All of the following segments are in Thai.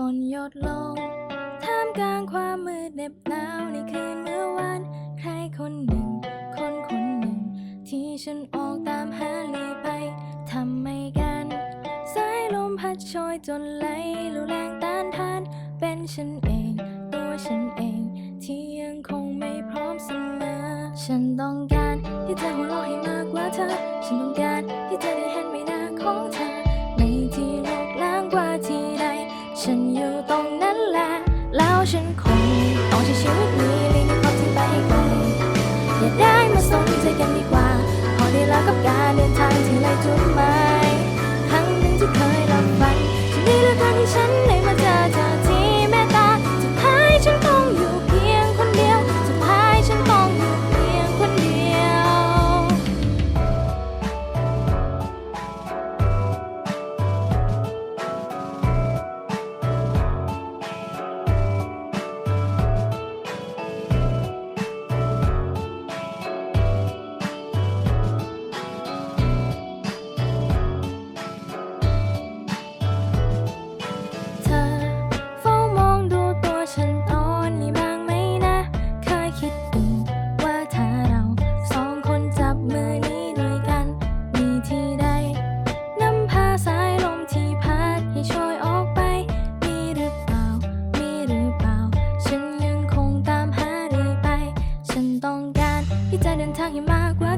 ฝนหยดลง ท่ามกลางความมืดเด็บหนาวในคืนเมื่อวาน ใครคนหนึ่ง คนคนหนึ่ง ที่ฉันออกตามหาเลยไป ทำไม่กัน สายลมพัดโชยจนไหลรุนแรงต้านทาน เป็นฉันเอง ตัวฉันเอง ที่ยังคงไม่พร้อมเสมอ ฉันต้องการที่เธอหัวเราะให้มากกว่าเธอ ฉันต้องการที่เธอได้เห็นใบหน้าของเธอ ฉันอยู่ตรงนั้นแหละ แล้วฉันคงต้องใช้ชีวิตนี้ลิงกับที่ไปไกลอย่าได้มาสนใจกันดีกว่า พอได้แล้วกับการเดินทางที่ไร้จุดหมาย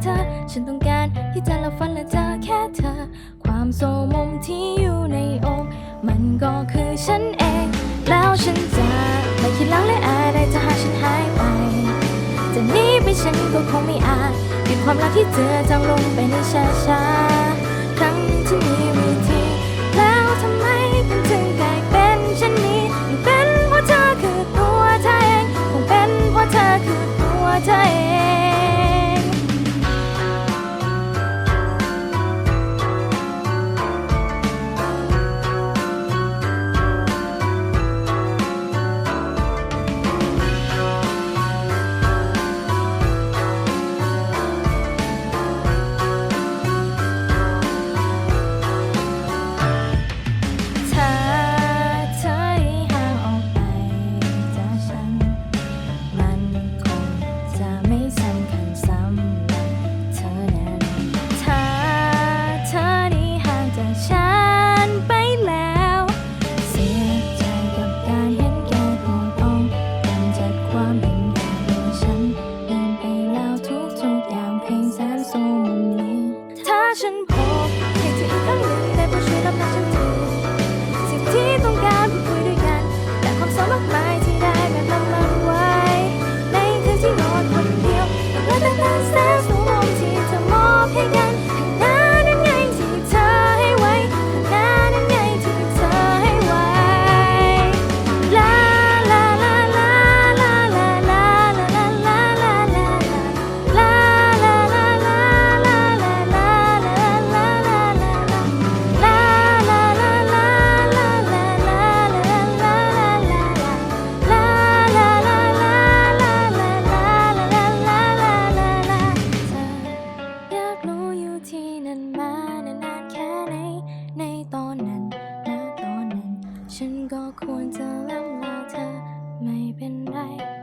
เธอ ฉันต้องการที่จะละบฝันและเจอแค่เธอ ความโศมมที่อยู่ในอกมันก็คือฉันเอง แล้วฉันจะไม่คิดลังและอายได้ถ้หาฉันหายไป จะหนีไปฉันก็คงไม่อาจหยุดความรักที่เจอจางลงไปในช้าๆครั้งที่มีวิธีแล้วทำไม light.